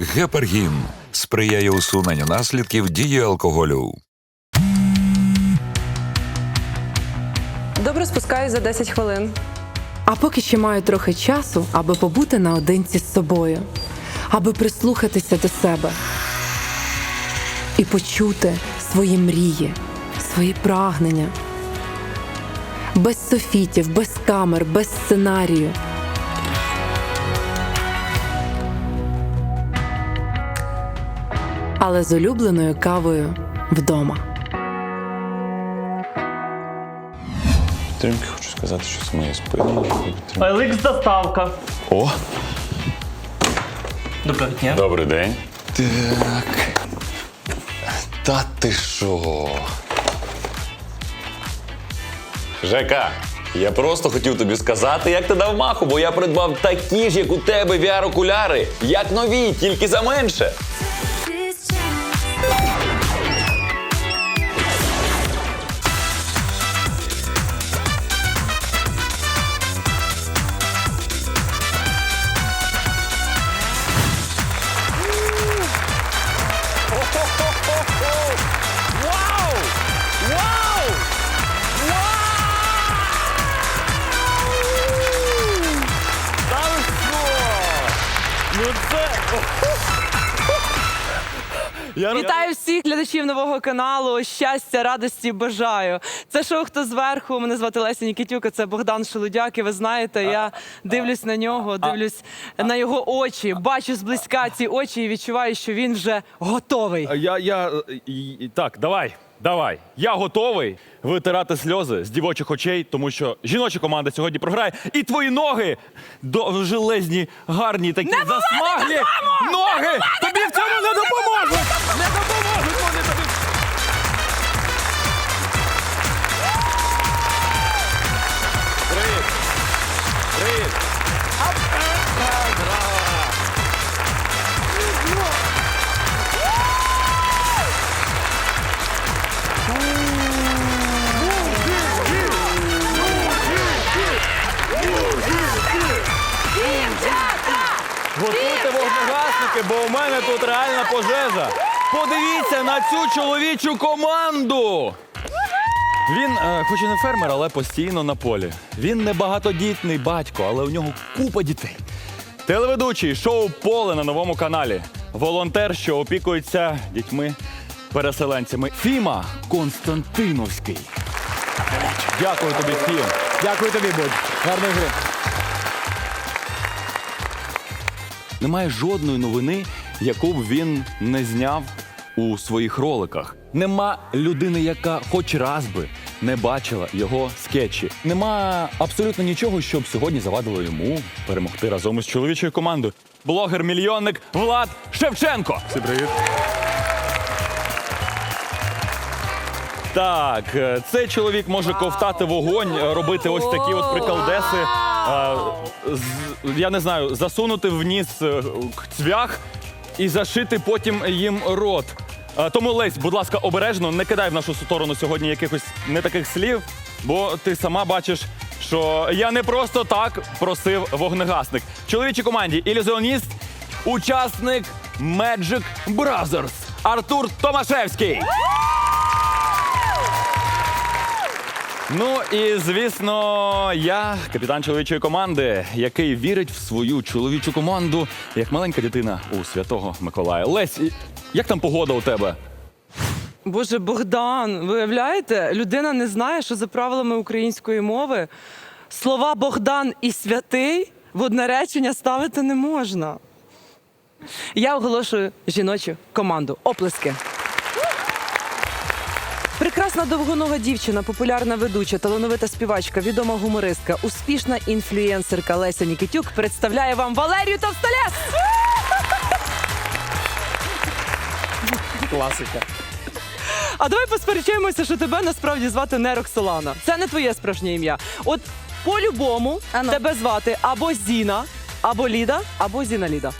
Гепаргін сприяє усуненню наслідків дії алкоголю. Добре спускаюсь за 10 хвилин. А поки ще маю трохи часу, аби побути наодинці з собою, аби прислухатися до себе і почути свої мрії, свої прагнення. Без софітів, без камер, без сценарію. Але з улюбленою кавою вдома. Підтримки хочу сказати, що з моєю спиною. Еликс доставка. О, Доброго дня. добрий день. Так. Та ти що? Жека, я просто хотів тобі сказати, як ти дав маху, бо я придбав такі ж, як у тебе, VR-окуляри, як нові, тільки за менше. Вітаю всіх глядачів нового каналу. Щастя, радості бажаю. Це шоу хто зверху. Мене звати Леся Нікітюка, це Богдан Шелудяк. І ви знаєте, я дивлюсь на нього, дивлюсь на його очі, бачу зблизька ці очі і відчуваю, що він вже готовий. Я, я, так, давай, давай. Я готовий витирати сльози з дівочих очей, тому що жіноча команда сьогодні програє. І твої ноги довжелезні, гарні такі засмаглі ноги. тобі в цьому не допоможуть! Не допоможуть вогнегасники, бо у мене тут реальна пожежа. Подивіться на цю чоловічу команду. Він, е, хоч і не фермер, але постійно на полі. Він не багатодітний батько, але у нього купа дітей. Телеведучий шоу Поле на новому каналі. Волонтер, що опікується дітьми переселенцями. Фіма Константиновський. Дякую тобі, Фім. Дякую тобі, Бодь. Гарної гри. Немає жодної новини, яку б він не зняв у своїх роликах. Нема людини, яка хоч раз би не бачила його скетчі. Нема абсолютно нічого, щоб сьогодні завадило йому перемогти разом із чоловічою командою. Блогер-мільйонник Влад Шевченко. Всім привіт. Так, е, цей чоловік може ковтати вогонь, е, робити ось такі от приколдеси. Е, з- Я не знаю, засунути в ніс е, цвях і зашити потім їм рот. Е, Тому Лесь, будь ласка, обережно, не кидай в нашу сторону сьогодні якихось не таких слів, бо ти сама бачиш, що я не просто так просив вогнегасник. Чоловічій команді ілюзіоніст, учасник Magic Brothers Артур Томашевський. Ну і звісно, я капітан чоловічої команди, який вірить в свою чоловічу команду як маленька дитина у святого Миколая. Лесь, як там погода у тебе? Боже, Богдан, виявляєте, людина не знає, що за правилами української мови слова Богдан і святий в одне речення ставити не можна. Я оголошую жіночу команду. Оплески. Прекрасна довгонога дівчина, популярна ведуча, талановита співачка, відома гумористка, успішна інфлюєнсерка Леся Нікітюк представляє вам Валерію Товстолес! Класика. А давай посперечаємося, що тебе насправді звати не Роксолана. Це не твоє справжнє ім'я. От по-любому Ану. тебе звати або Зіна, або Ліда, або Зіна Ліда.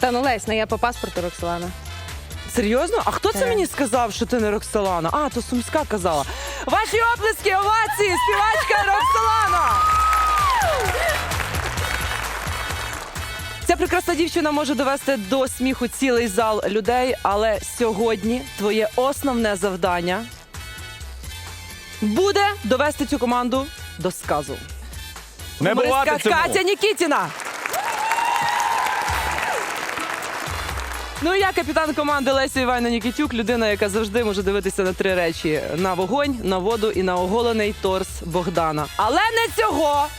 Та ну Лесь, ну я по паспорту Роксолана. Серйозно? А хто це мені сказав, що ти не Роксолана? А, то Сумська казала. Ваші оплески, овації, співачка Роксолана! Це прекрасна дівчина може довести до сміху цілий зал людей, але сьогодні твоє основне завдання буде довести цю команду до сказу. Не бувати Гумористка цьому. Катя Нікітіна. Ну і я капітан команди Леся Івайна Нікітюк, людина, яка завжди може дивитися на три речі: на вогонь, на воду і на оголений торс Богдана. Але не цього.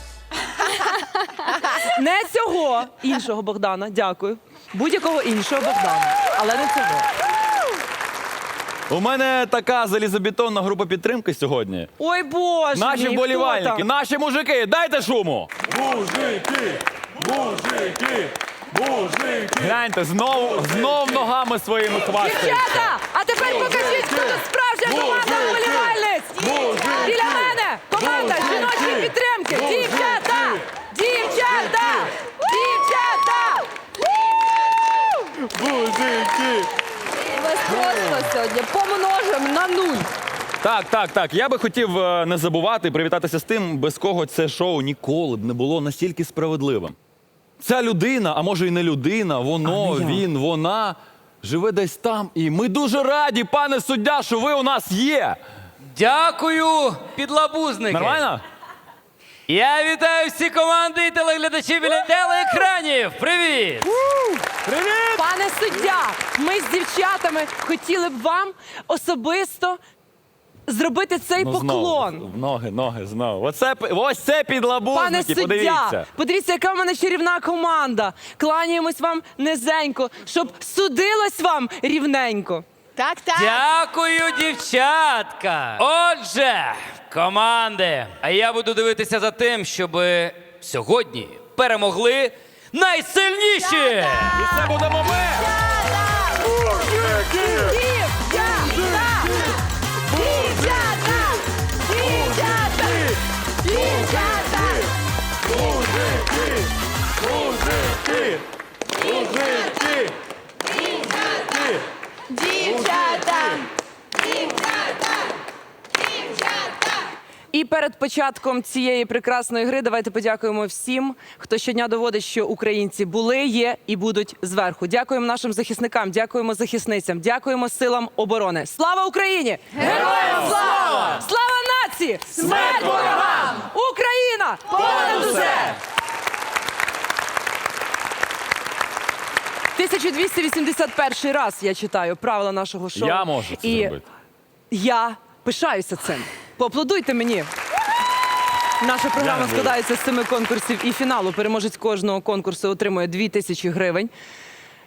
Не цього іншого Богдана. Дякую. Будь-якого іншого Богдана. Але не цього. У мене така залізобетонна група підтримки сьогодні. Ой Боже. Наші хто вболівальники, там? наші мужики, дайте шуму! Гляньте, знов, знов ногами своїми хвастають. Дівчата! А тепер покажіть, хто тут справжня команда вболівальниць! Біля мене! Команда жіночої підтримки! Дівчата! Дівчата! Дівчата! Вас просто сьогодні помножимо на нуль. Так, так, так. Я би хотів е, не забувати привітатися з тим, без кого це шоу ніколи б не було настільки справедливим. Ця людина, а може і не людина, воно, А не я. він, вона живе десь там. І ми дуже раді, пане суддя, що ви у нас є. Дякую, підлабузники. Нормально? Я вітаю всі команди і телеглядачі біля телеекранів. Привіт! Пане суддя, ми з дівчатами хотіли б вам особисто зробити цей Ну, поклон. Знову, ноги, ноги, знову. Оце, ось це підлабузники, Пане суддя, подивіться. подивіться, яка в мене чарівна команда. Кланяємось вам низенько, щоб судилось вам рівненько. Так, так. Дякую, дівчатка. Отже, команди. А я буду дивитися за тим, щоб сьогодні перемогли найсильніші. І це будемо ми! Дівчата. І перед початком цієї прекрасної гри давайте подякуємо всім, хто щодня доводить, що українці були, є і будуть зверху. Дякуємо нашим захисникам, дякуємо захисницям, дякуємо силам оборони. Слава Україні! Героям слава! Слава нації! Смерть ворогам! Україна! Понад усе! 1281 раз я читаю правила нашого шоу. Я можу це І зробити. я пишаюся цим. Поаплодуйте мені. Наша програма складається з семи конкурсів і фіналу. Переможець кожного конкурсу отримує дві тисячі гривень.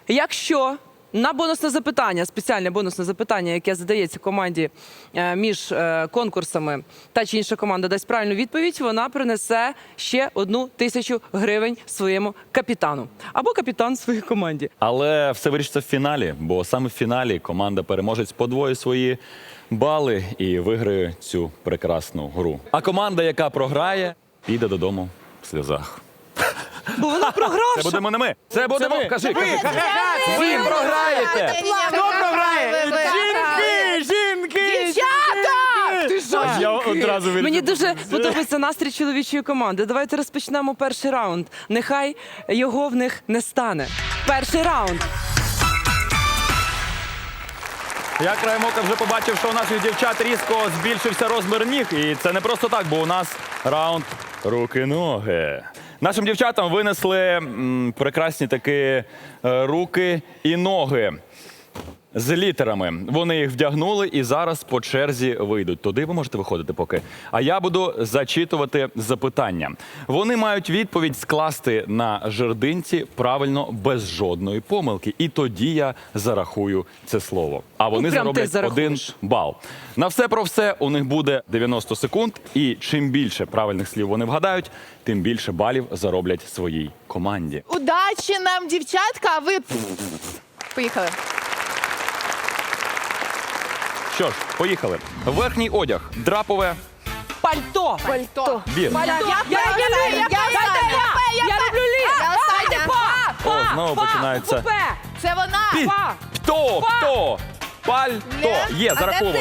Якщо на бонусне запитання, спеціальне бонусне запитання, яке задається команді е, між е, конкурсами, та чи інша команда дасть правильну відповідь, вона принесе ще одну тисячу гривень своєму капітану або капітан своїй команді. Але все вирішиться в фіналі, бо саме в фіналі команда переможець подвоїть свої бали і виграє цю прекрасну гру. А команда, яка програє, піде додому в сльозах. Бо вона програвша. Це будемо не ми. Це будемо. Кажи, кажи, кажи. Ви програєте. Хто програє? Жінки, жінки! Дівчата! Ти що? Я одразу вирішив. Мені дуже подобається настрій чоловічої команди. Давайте розпочнемо перший раунд. Нехай його в них не стане. Перший раунд. Я краєм ока вже побачив, що у наших дівчат різко збільшився розмір ніг. І це не просто так, бо у нас раунд руки-ноги. Нашим дівчатам винесли м, прекрасні такі е, руки і ноги. З літерами вони їх вдягнули і зараз по черзі вийдуть. Туди ви можете виходити поки. А я буду зачитувати запитання. Вони мають відповідь скласти на жердинці правильно без жодної помилки. І тоді я зарахую це слово. А вони Ну, зароблять один бал. На все про все у них буде 90 секунд. І чим більше правильних слів вони вгадають, тим більше балів зароблять своїй команді. Удачі нам, дівчатка, а ви... Поїхали. Що ж, поїхали. Верхній одяг, драпове, Пальто. Пальто. бір. Пальто. Я люблю ліс. я люблю ліс. Я па. О, знову починається. Купе. Це вона. Па. Хто? Хто? Пальто. Є. Зараховано.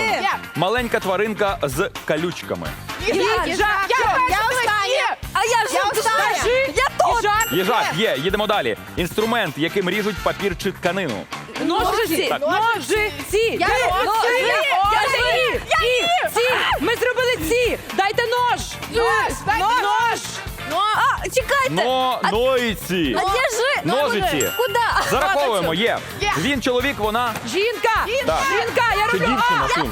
Маленька тваринка з колючками. Їжак. Я, остання. А я вже Я Їжак. Їжак, є, їдемо далі. Інструмент, яким ріжуть папір чи тканину. Ножиці. Так. Ножиці. Я ножиці. Ножиці. Я І, і, ці. Ми зробили ці. Дайте нож. Нож, Нож. А, чекайте. Но, нойці. А держи. Ножиці. Куда? Зараховуємо, є. Є. Він чоловік, вона. Жінка. Жінка. Я роблю А. Я К.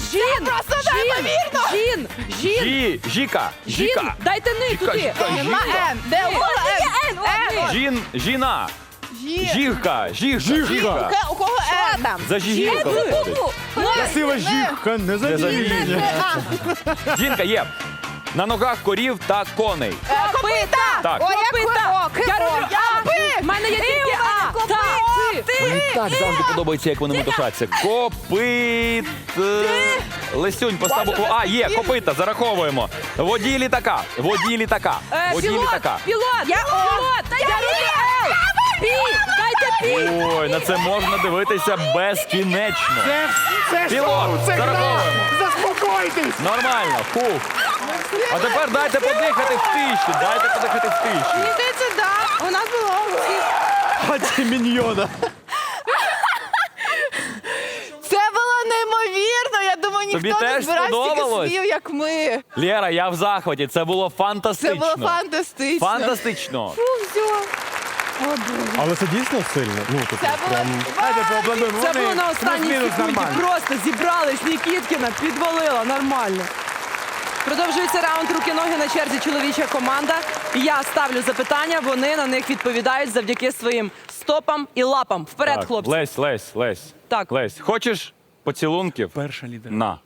Зробить жін. просто Жін. неймовірно. Жін. Жін. Жі, жіка, Жін. жіка. Дайте ни Жіка, туди. жіка, жіка. Н. Де у кого Н? Н. Жін, жіна. Жі. Жігка, жігка, жігка. У кого Н? там? За жігілка виходить. Красива жінка, не Це за завіння. Жінка є. На ногах корів та коней. Копита. Так. Ой, як Копита. Я роблю А. В мене є тільки А. Мені так завжди подобається, як вони метушаться. Копит. Лисюнь, постав букву А. Є, копита, зараховуємо. Водій літака. Водій літака. Е, Водій Пілот. літака. Пілот. Я Пілот. Я роблю Пі. Дайте пі. Ой, на це можна дивитися безкінечно. Це, це Пілот, шоу, це гра. зараховуємо. Заспокойтесь. Нормально. Фух. А тепер дайте подихати в тиші. Дайте подихати в тиші. Мені здається, да. У нас було. А ці міньйона. Це було неймовірно. Я думаю, ніхто Тобі не теж збирався стільки сподобалось? слів, як ми. Лєра, я в захваті. Це було Це фантастично. було фантастично. Фантастично. Фу, все. Але це дійсно сильно. Ну, тут Це було. Давайте поаплодуємо. Це Вони було на останній плюс-мінус секунді. нормально. Просто зібрались Нікіткіна, підвалила нормально. Продовжується раунд руки-ноги на черзі чоловіча команда. Я ставлю запитання, вони на них відповідають завдяки своїм стопам і лапам. Вперед, Так, хлопці. Лесь, Лесь, Лесь. Так. Лесь, хочеш поцілунків? Перша лідера. На.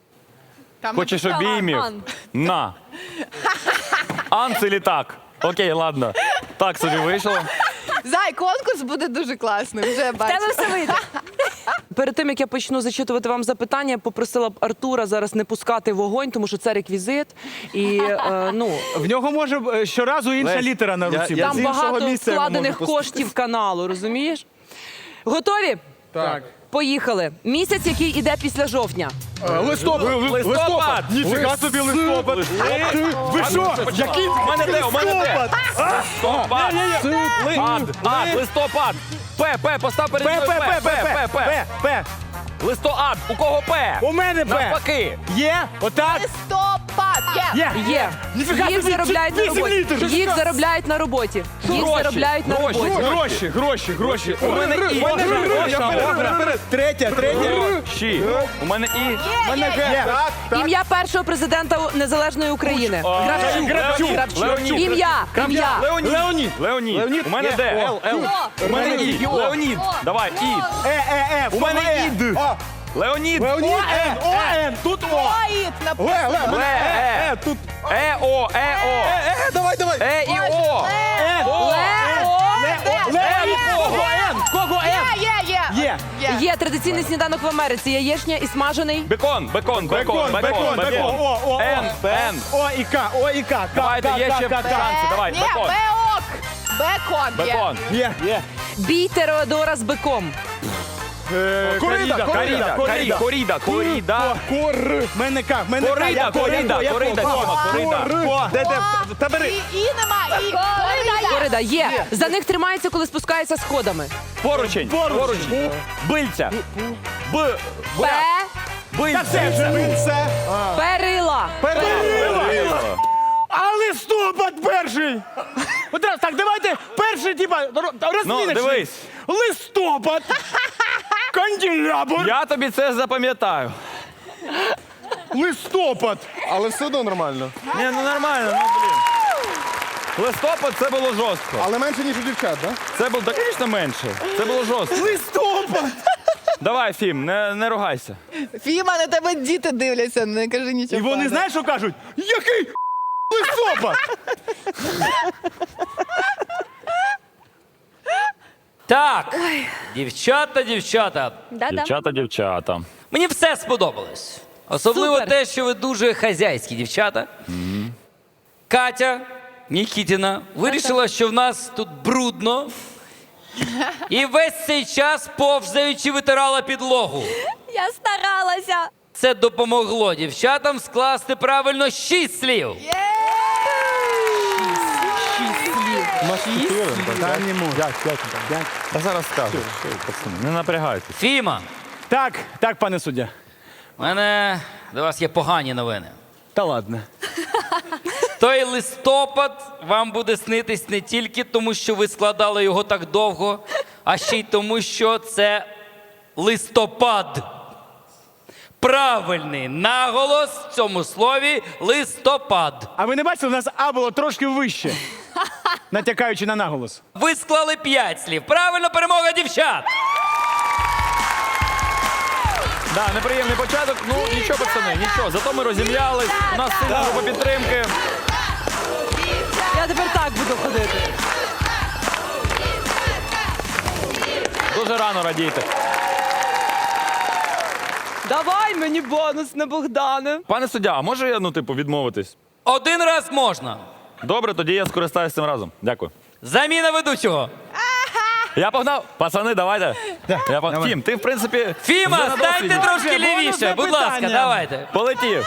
Там Хочеш написала обіймів? Ан. На. Ан це літак. Окей, ладно. Так собі вийшло. Зай, конкурс буде дуже класний. Вже бачу. Тебе все вийде. Перед тим як я почну зачитувати вам запитання, я попросила б Артура зараз не пускати вогонь, тому що це реквізит. І е, ну В нього може е, щоразу інша Лесь, літера на я- руці. я там З іншого багато місця його вкладених коштів каналу, розумієш? Готові? Так. Поїхали. Місяць, який іде після жовтня. Листопад. Листопад. Ніфіга собі листопад. Ви що? Який У мене де, у мене де? листопад? Листопад. Ад, ад, листопад. П, П, постав перед П, мною П, П, П, П, П, П. Листоад. У кого П? У мене П. Навпаки. Є? Отак? Листопад. Є. Є. Їх заробляють на роботі. Їх заробляють на роботі. Їх заробляють на гроші, роботі. Гроші, гроші, гроші. У мене І. Третя, третя. Щі. У мене І. У мене Г. Так, так. Ім'я першого президента незалежної України. Гравчук. Гравчук. Гравчук. Ім'я. Ім'я. Леонід. Леонід. Леонід. У мене Д. Л, Л. У мене І. Леонід. Давай, І. Е, Е, Е. У мене Е. ід. О, Леонід. Леонід. Н. О, Н. Тут О. Оїд. Ле, Ле. Ле, Е, Е. Е. Тут Е, О, Е, О. Е, Е, давай, давай. Е і О. О. Ле, О, Ле. Н? Є, є, традиційний сніданок в Америці. Яєчня і смажений. Бекон, бекон, бекон, Бекон, бекон. О, О, О. Н, Н. О і К, О і К. Давайте, є ще шанси. Давай, бекон. беок. Бекон. Бекон. Є, є. Бій Теодора з биком. Е, Коріда, Коріда, коріда, коріда, коріда. Кор. Мене К, мене К. Корида, корида, корида, Діма, корида. Де, де? Та бери. І, і нема. І. Корида. Корида є. За них тримається, коли спускається сходами. Поручень, поручень. Бильця. Б, П. бильця. Все. Перила. Перебила. А листопад перший. Одразу, так, давайте перший, типа, розміночний. Ну, дивись. Листопад. Канделябр. Я тобі це запам'ятаю. Листопад. Але все одно нормально. Ні, ну нормально, ну блін. Листопад це було жорстко. Але менше, ніж у дівчат, так? Це було, так, звісно, менше. Це було жорстко. Листопад. Давай, Фім, не, не ругайся. Фіма, на тебе діти дивляться, не кажи нічого. І вони поганого. знаєш, що кажуть? Який листопад? Так, дівчата, дівчата, Да-да. Дівчата, дівчата. мені все сподобалось. Особливо Супер. те, що ви дуже хазяйські дівчата. Катя Нікітіна вирішила, що в нас тут брудно. І весь цей час повзаючи витирала підлогу. Я старалася. Це допомогло дівчатам скласти правильно шість слів. Та не можу. Як, як, як? Та зараз скажу. Пацани, не напрягайтесь. Фіма, Так, так, пане суддя. у мене до вас є погані новини. Та ладно. Той листопад вам буде снитись не тільки тому, що ви складали його так довго, а ще й тому, що це листопад. Правильний наголос в цьому слові листопад. А ви не бачили, у нас А було трошки вище. Натякаючи на наголос. Ви склали п'ять слів. Правильно, перемога дівчат. Да, неприємний початок. Ну нічого, пацани, нічого. Зато ми розім'ялись. У нас сильна група підтримки. Я тепер так буду ходити. Дуже рано радійте. Давай мені бонус на Богдане. Пане суддя, а може я, ну, типу, відмовитись? Один раз можна. Добре, тоді я скористаюся цим разом. Дякую. Заміна ведучого. Я погнав. Пацани, давайте. Я погнав. Фім, ти, в принципі, Фіма, станьте досвіді. трошки лівіше. Будь ласка, давайте. Полетів.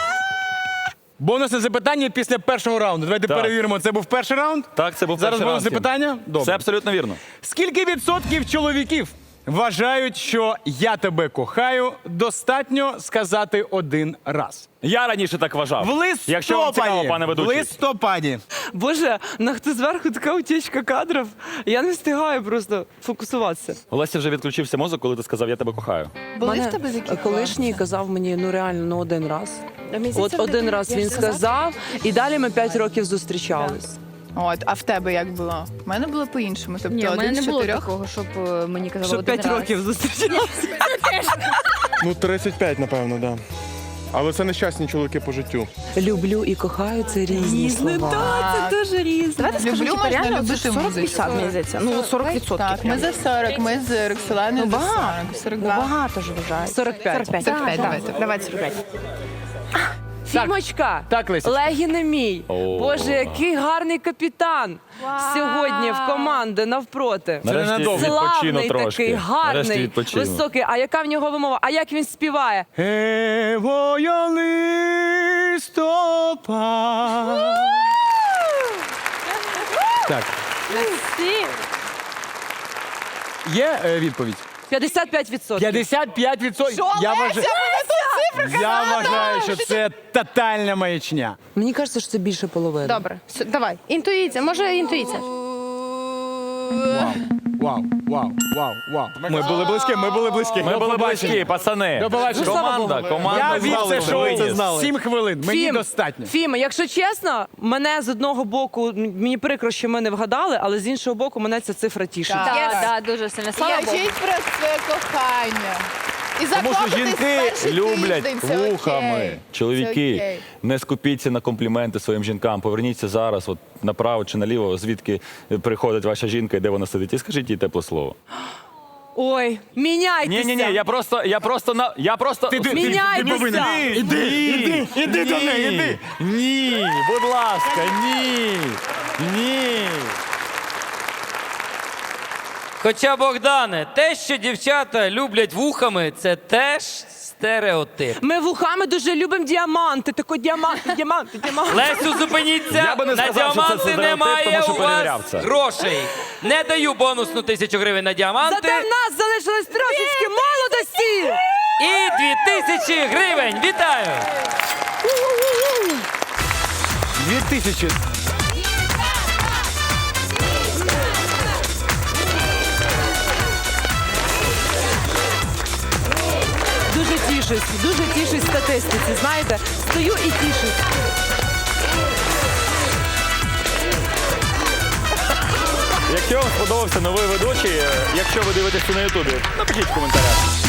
Бонусне запитання після першого раунду. Давайте Так. перевіримо, це був перший раунд. Так, це був Зараз перший бонусне раунд, Фім. питання. Добре. Це абсолютно вірно. Скільки відсотків чоловіків вважають, що я тебе кохаю, достатньо сказати один раз? Я раніше так вважав. В листопаді. Якщо вам цікаво, пане В ведучий. листопаді. Боже, на хто зверху така утічка кадрів. Я не встигаю просто фокусуватися. Олеся вже відключився мозок, коли ти сказав, я тебе кохаю. Були в тебе такі колишній казав мені ну реально ну один раз. От один раз він сказав, і далі ми п'ять років зустрічались. От, а в тебе як було? У мене було по-іншому. Тобто Ні, у мене один не з було чотирьох. такого, щоб е, мені казали Що один п'ять раз. років зустрічалися. Ну, 35, напевно, да. Але це нещасні чоловіки по життю. Люблю і кохаю це різні слова. це дуже різне. Давайте Люблю скажемо, можна реально любити це 40 музику. 50, мені здається. Ну, 40 відсотків. Так, ми за 40, ми з Роксоланою Ну, за багато. 40, 42. Багато ж вважаю. 45. 45. 45, давайте. Давайте 45. Фімочка, Так, Лесічка. Легіне мій. О. Боже, який гарний капітан сьогодні в команди навпроти. Нарешті ненадовго. відпочину Славний трошки. такий, Нарешті гарний, відпочину. високий. А яка в нього вимова? А як він співає? Евоя листопад. Так. Є е, відповідь? 55%. 55 відсотків. Я вважаю, я вважаю, що це тотальна маячня. Мені кажеться, що це більше половини. Добре, С- давай. Інтуїція, може інтуїція. Вау, вау, вау, вау, вау. Ми були близькі, ми були близькі. Ми були близькі, пацани. До побачення. Команда, команда. Я вів це знали, шоу сім хвилин. Мені Фім, достатньо. Фім, якщо чесно, мене з одного боку, м- мені прикро, що ми не вгадали, але з іншого боку, мене ця цифра тішить. Так. Да, дуже сильно. Слава Я Богу. вчить про своє кохання. І Тому що жінки перший люблять тиждень, це окей. вухами. Це Чоловіки, окей. не скупіться на компліменти своїм жінкам. Поверніться зараз, от направо чи наліво, звідки приходить ваша жінка і де вона сидить, і скажіть їй тепле слово. Ой, міняйтеся. Ні, ні, ні, я просто, я просто на я просто Ти- ти- Міняйтеся. Іди, іди, іди до неї, іди. Ні, будь ласка, ні. Ні. Хоча, Богдане, те, що дівчата люблять вухами, це теж стереотип. Ми вухами дуже любимо діаманти. Тако діаманти, діаманти, діаманти. Лесю, зупиніться, Я би не на сказав, що це діаманти немає тому що у вас це. грошей. Не даю бонусну тисячу гривень на діаманти Зате в нас залишилось трошечки молодості. і дві тисячі гривень. Вітаю! 2000 тішусь, дуже тішусь статистиці. Знаєте, стою і тішусь. Якщо вам сподобався новий ведучий, е, якщо ви дивитеся на Ютубі, напишіть в коментарях.